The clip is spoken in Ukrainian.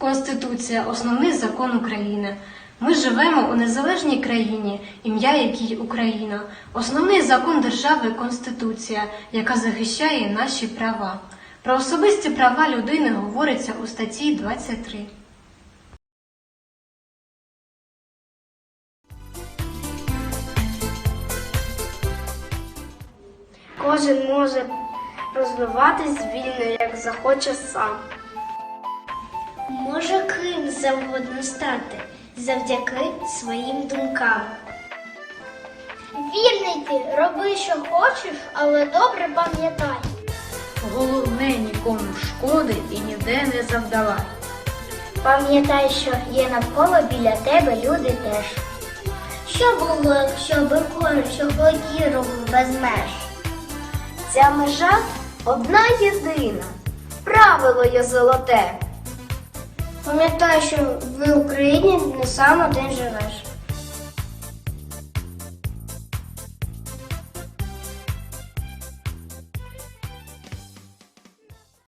Конституція основний закон України. Ми живемо у незалежній країні, ім'я якій Україна. Основний закон держави Конституція, яка захищає наші права. Про особисті права людини говориться у статті 23. Кожен може розвиватись вільно, як захоче сам. Може ким завгодно стати завдяки своїм думкам. Вільний ти, роби, що хочеш, але добре пам'ятай. Головне нікому шкоди і ніде не завдавай. Пам'ятай, що є навколо біля тебе люди теж. Що було, якщо би кожен хотів без меж? Ця межа одна єдина. Правило є золоте. Пам'ятай, що в Україні не сам один живеш.